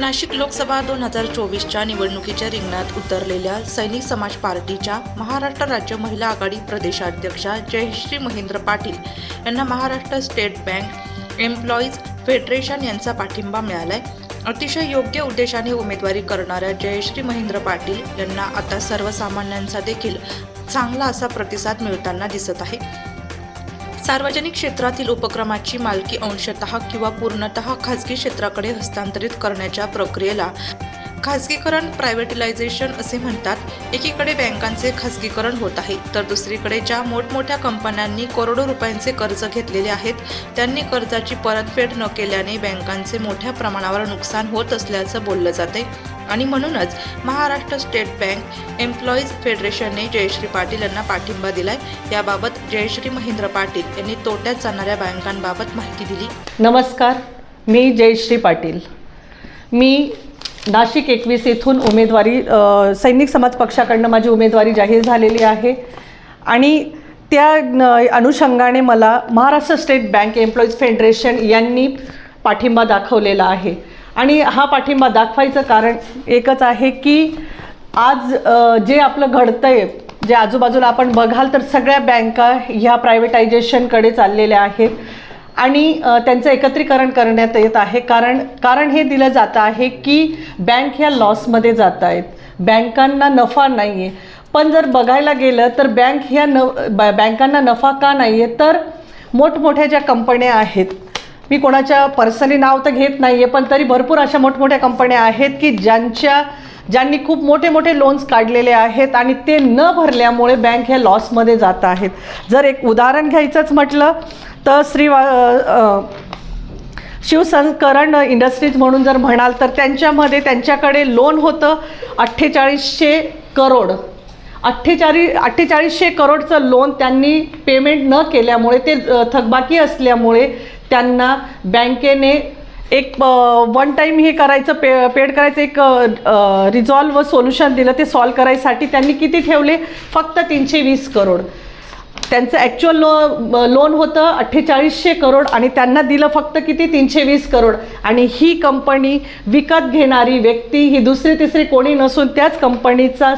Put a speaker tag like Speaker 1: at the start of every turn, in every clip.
Speaker 1: नाशिक लोकसभा दोन हजार चोवीसच्या निवडणुकीच्या रिंगणात उतरलेल्या सैनिक समाज पार्टीच्या महाराष्ट्र राज्य महिला आघाडी प्रदेशाध्यक्षा जयश्री महेंद्र पाटील यांना Maharashtra state bank employees federation यांचा पाठिंबा मिळालाय. अतिशय योग्य उद्देशाने उमेदवारी करणाऱ्या जयश्री महेंद्र पाटील यांना आता सर्वसामान्यांचा देखील चांगला असा प्रतिसाद मिळताना दिसत आहे. सार्वजनिक क्षेत्रातील उपक्रमाची मालकी अंशतः किंवा पूर्णतः खाजगी क्षेत्राकडे हस्तांतरित करण्याच्या प्रक्रियेला खाजगीकरण प्रायव्हेटिलायझेशन असे म्हणतात. एकीकडे बँकांचे खाजगीकरण होत आहे तर दुसरीकडे ज्या मोठमोठ्या कंपन्यांनी करोडो रुपयांचे कर्ज घेतलेले आहेत त्यांनी कर्जाची परतफेड न केल्याने बँकांचे मोठ्या प्रमाणावर नुकसान होत असल्याचं बोललं जाते. आणि म्हणूनच महाराष्ट्र स्टेट बँक एम्प्लॉईज फेडरेशनने जयश्री पाटील यांना पाठिंबा दिलाय. याबाबत जयश्री महेंद्र पाटील यांनी तोट्यात जाणाऱ्या बँकांबाबत माहिती दिली.
Speaker 2: नमस्कार मी जयश्री पाटील. मी नाशिक एकवीस येथून उमेदवारी सैनिक समाज पक्षाकडनं माझी उमेदवारी जाहीर झालेली आहे. आणि त्या अनुषंगाने मला Maharashtra state bank employees federation यांनी पाठिंबा दाखवलेला आहे. आणि हा पाठिंबा दाखवायचं कारण एकच आहे की आज जे आपलं घडतंय जे आजूबाजूला आपण बघाल तर सगळ्या बँका ह्या प्रायव्हेटायझेशनकडे चाललेल्या आहेत. आणि त्यांचं एकत्रीकरण करण्यात येत आहे. कारण कारण हे दिलं जातं आहे की बँक ह्या लॉसमध्ये जात आहेत. बँकांना नफा नाही आहे पण जर बघायला गेलं तर बँक ह्या न बँकांना नफा का नाही आहे तर मोठमोठ्या ज्या कंपन्या आहेत मी कोणाच्या पर्सनली नाव तर घेत नाही आहे पण तरी भरपूर अशा मोठमोठ्या कंपन्या आहेत की ज्यांच्या ज्यांनी खूप मोठे मोठे लोन्स काढलेले आहेत आणि ते न भरल्यामुळे बँक ह्या लॉसमध्ये जात आहेत. जर एक उदाहरण घ्यायचंच म्हटलं तर श्री शिवसंकरण शिवसंस्करण इंडस्ट्रीज म्हणून जर म्हणाल तर त्यांच्यामध्ये त्यांच्याकडे लोन होतं अठ्ठेचाळीसशे करोड. अठ्ठेचाळीस अठ्ठेचाळीसशे करोडचं लोन त्यांनी पेमेंट न केल्यामुळे ते थकबाकी असल्यामुळे त्यांना बँकेने एक वन टाईम हे करायचं पे पेड करायचं एक रिझॉल्व सोल्युशन दिलं ते सॉल्व करायसाठी त्यांनी किती ठेवले? फक्त तीनशे वीस करोड. त्यांचं ॲक्च्युअल लो लोन होतं अठ्ठेचाळीसशे करोड आणि त्यांना दिलं फक्त किती? तीनशे वीस करोड. आणि ही कंपनी विकत घेणारी व्यक्ती ही दुसरी तिसरी कोणी नसून त्याच कंपनीचा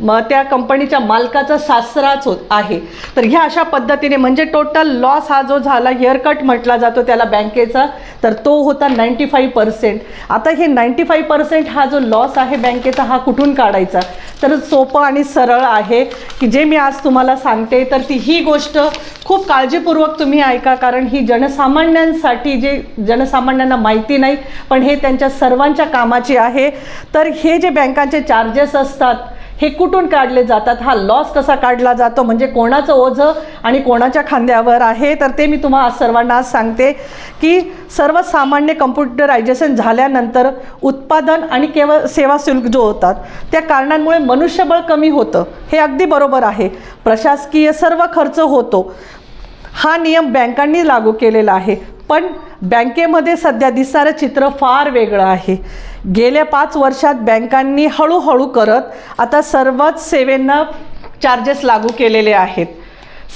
Speaker 2: मग त्या कंपनीच्या मालकाचा सासराच होत आहे. तर ह्या अशा पद्धतीने म्हणजे टोटल लॉस हा जो झाला हेअरकट म्हटला जातो त्याला बँकेचा तर तो होता नाईंटी फाईव्ह पर्सेंट आता हे नाईंटी फाईव्ह पर्सेंट हा जो लॉस आहे बँकेचा हा कुठून काढायचा? तर सोपं आणि सरळ आहे की जे मी आज तुम्हाला सांगते तर ती ही गोष्ट खूप काळजीपूर्वक तुम्ही ऐका कारण ही जनसामान्यांसाठी जे जनसामान्यांना माहिती नाही पण हे त्यांच्या सर्वांच्या कामाची आहे. तर हे जे बँकांचे चार्जेस असतात हे कुठून काढले जातात? हा लॉस कसा काढला जातो? म्हणजे कोणाचं ओझं आणि कोणाच्या खांद्यावर आहे? तर ते मी तुम्हाला सर्वांना आज सांगते की सर्वसामान्य कम्प्युटरायझेशन झाल्यानंतर उत्पादन आणि केवळ सेवा शुल्क जो होतात त्या कारणांमुळे मनुष्यबळ कमी होतं. हे अगदी बरोबर आहे. प्रशासकीय सर्व खर्च होतो. हा नियम बँकांनी लागू केलेला आहे. पण बँकेमध्ये सध्या दिसणारं चित्र फार वेगळं आहे. गेल्या पाच वर्षात बँकांनी हळूहळू करत आता सर्वच सेवेंना चार्जेस लागू केलेले आहेत.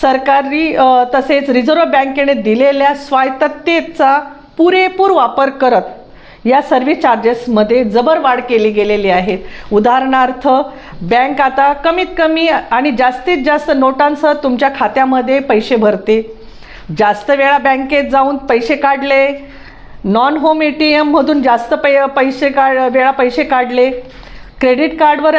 Speaker 2: सरकारी तसेच रिझर्व्ह बँकेने दिलेल्या स्वायत्ततेचा पुरेपूर वापर करत या सर्व चार्जेसमध्ये जबर वाढ केली गेलेली आहे. उदाहरणार्थ बँक आता कमीत कमी आणि जास्तीत जास्त नोटांसह तुमच्या खात्यामध्ये पैसे भरते. जास्त वेळा बँकेत जाऊन पैसे काढले. नॉन होम ए टी एममधून जास्त पै पैसे का वेळा पैसे काढले. क्रेडिट कार्डवर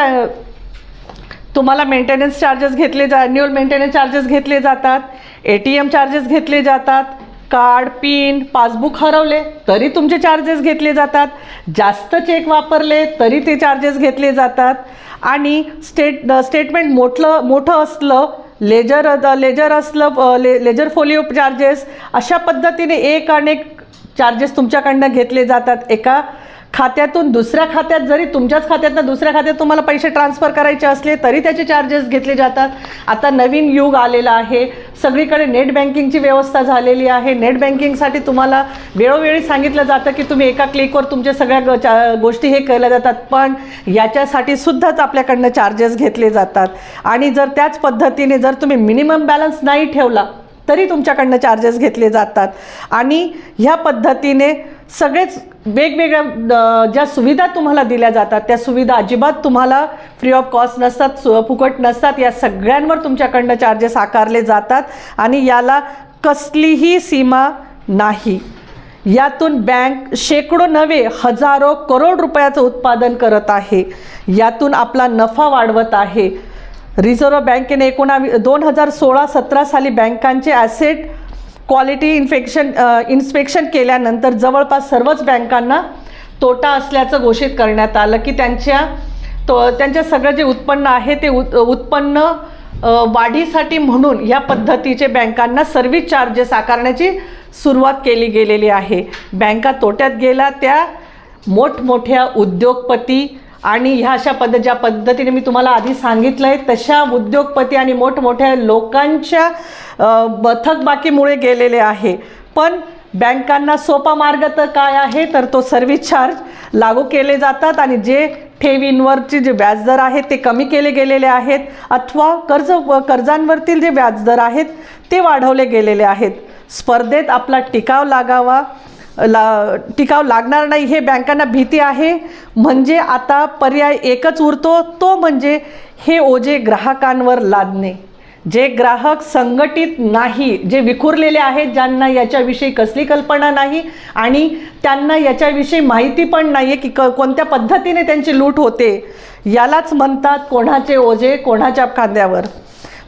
Speaker 2: तुम्हाला मेंटेनन्स चार्जेस घेतले जा ॲन्युअल मेंटेनन्स चार्जेस घेतले जातात. ए टी एम चार्जेस घेतले जातात. कार्ड पिन पासबुक हरवले तरी तुमचे चार्जेस घेतले जातात. जास्त चेक वापरले तरी ते चार्जेस घेतले जातात. आणि स्टेट स्टेटमेंट मोठलं मोठं असलं लेजर लेजर असलं ले लेजर फोलिओ चार्जेस अशा पद्धतीने एक अनेक चार्जेस तुमच्याकडनं घेतले जातात एका खात्यातून दुसऱ्या खात्यात जरी तुमच्याच खात्यातनं दुसऱ्या खात्यात तुम्हाला पैसे ट्रान्सफर करायचे असले तरी त्याचे चार्जेस घेतले जातात. आता नवीन युग आलेला आहे. सगळीकडे नेट बँकिंगची व्यवस्था झालेली आहे. नेट बँकिंगसाठी तुम्हाला वेळोवेळी सांगितलं जातं की तुम्ही एका क्लिकवर तुमच्या सगळ्या ग- गोष्टी हे केल्या जातात. पण याच्यासाठी सुद्धाच आपल्याकडनं चार्जेस घेतले जातात. आणि जर त्याच पद्धतीने जर तुम्ही मिनिमम बॅलन्स नाही ठेवला तरी तुमच्याकडनं चार्जेस घेतले जातात. आणि ह्या पद्धतीने सगळेच वेगवेगळ्या ज्या सुविधा तुम्हाला दिल्या जातात त्या सुविधा अजिबात तुम्हाला फ्री ऑफ कॉस्ट नसतात सु फुकट नसतात या सगळ्यांवर तुमच्याकडनं चार्जेस आकारले जातात आणि याला कसलीही सीमा नाही. यातून बँक शेकडो नव्हे हजारो करोड रुपयाचं उत्पादन करत आहे. यातून आपला नफा वाढवत आहे. रिझर्व्ह बँकेने एकोणावी दोन हजार सोळा सतरा साली बँकांचे ॲसेट क्वालिटी इन्फेक्शन इन्स्पेक्शन केल्यानंतर जवळपास सर्वच बँकांना तोटा असल्याचं घोषित करण्यात आलं की त्यांच्या तो त्यांच्या सगळं जे उत्पन्न आहे ते उत उत्पन्न वाढीसाठी म्हणून या पद्धतीचे बँकांना सर्व्हिस चार्जेस आकारण्याची सुरुवात केली गेलेली आहे. बँका तोट्यात गेल्या त्या मोठमोठ्या उद्योगपती आणि ह्या अशा पद्धत ज्या पद्धतीने मी तुम्हाला आधी सांगितलं आहे तशा उद्योगपती आणि मोठमोठ्या लोकांच्या अ, थकबाकीमुळे गेलेले आहे. पण बँकांना सोपा मार्ग तर काय आहे? तर तो सर्व्हिस चार्ज लागू केले जातात आणि जे ठेवींवरचे जे व्याजदर आहेत ते कमी केले गेलेले आहेत अथवा कर्ज कर्जांवरतील जे व्याजदर आहेत ते वाढवले गेलेले आहेत. स्पर्धेत आपला टिकाव लागावा. ला टिकाव लागणार नाही हे बँकांना भीती आहे. म्हणजे आता पर्याय एकच उरतो तो म्हणजे हे ओझे ग्राहकांवर लादणे. जे ग्राहक संघटित नाही जे विखुरलेले आहेत ज्यांना याच्याविषयी कसली कल्पना नाही आणि त्यांना याच्याविषयी माहिती पण नाही आहे की क कोणत्या पद्धतीने त्यांची लूट होते यालाच म्हणतात कोणाचे ओझे कोणाच्या खांद्यावर.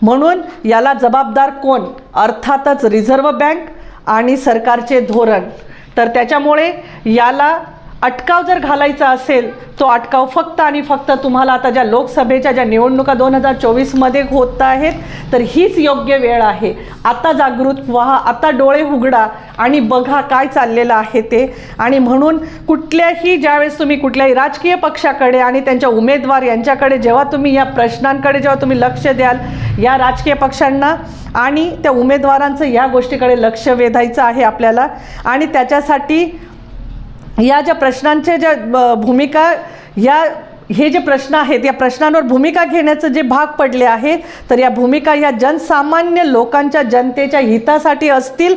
Speaker 2: म्हणून याला जबाबदार कोण? अर्थातच रिझर्व्ह बँक आणि सरकारचे धोरण. तर त्याच्यामुळे याला अटकाव जर घालायचा असेल तो अटकाव फक्त आणि फक्त तुम्हाला आता ज्या लोकसभेच्या ज्या निवडणुका दोन हजार चोवीसमध्ये होत आहेत तर हीच योग्य वेळ आहे. आता जागृत व्हा आता डोळे उघडा आणि बघा काय चाललेलं आहे ते. आणि म्हणून कुठल्याही ज्यावेळेस तुम्ही कुठल्याही राजकीय पक्षाकडे आणि त्यांच्या उमेदवार यांच्याकडे जेव्हा तुम्ही या प्रश्नांकडे जेव्हा तुम्ही लक्ष द्याल या राजकीय पक्षांना आणि त्या उमेदवारांचं या गोष्टीकडे लक्ष वेधायचं आहे आपल्याला. आणि त्याच्यासाठी या ज्या प्रश्नांच्या ज्या भूमिका या हे जे प्रश्न आहेत या प्रश्नांवर भूमिका घेण्याचं जे भाग पडले आहे तर या भूमिका या जनसामान्य लोकांच्या जनतेच्या हितासाठी असतील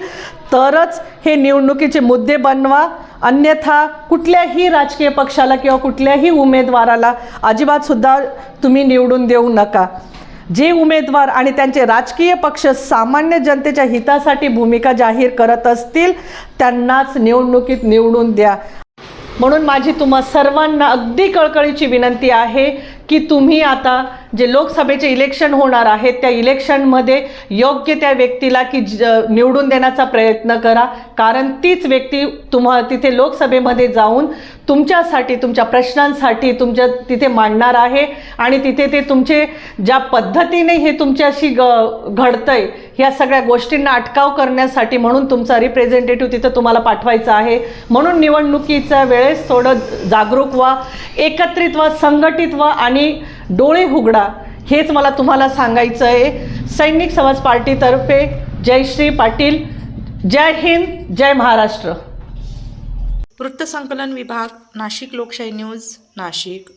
Speaker 2: तरच हे निवडणुकीचे मुद्दे बनवा. अन्यथा कुठल्याही राजकीय पक्षाला किंवा कुठल्याही उमेदवाराला अजिबातसुद्धा तुम्ही निवडून देऊ नका. जे उमेदवार आणि त्यांचे राजकीय पक्ष सामान्य जनतेच्या हितासाठी भूमिका जाहीर करत असतील त्यांनाच निवडणुकीत निवडून द्या. म्हणून माझी तुम्हा सर्वांना अगदी कळकळीची विनंती आहे की तुम्ही आता जे लोकसभेचे इलेक्शन होणार आहेत त्या इलेक्शनमध्ये योग्य त्या व्यक्तीला की ज निवडून देण्याचा प्रयत्न करा. कारण तीच व्यक्ती तुम्हा तिथे लोकसभेमध्ये जाऊन तुमच्यासाठी तुमच्या प्रश्नांसाठी तुमच्या तिथे मांडणार आहे आणि तिथे ते तुमचे ज्या पद्धतीने हे तुमच्याशी ग घडतंय ह्या सगळ्या गोष्टींना अटकाव करण्यासाठी म्हणून तुमचा रिप्रेझेंटेटिव्ह तिथं तुम्हाला पाठवायचा आहे. म्हणून निवडणुकीच्या वेळेस थोडं जागरूक व्हा एकत्रित व्हा संघटित व्हा आणि डोळे उघडा हेच मला तुम्हाला सांगायचं आहे सैनिक समाज पार्टीतर्फे जयश्री पाटील जय हिंद जय महाराष्ट्र.
Speaker 1: वृत्तसंकलन विभाग नाशिक लोकशाही न्यूज नाशिक.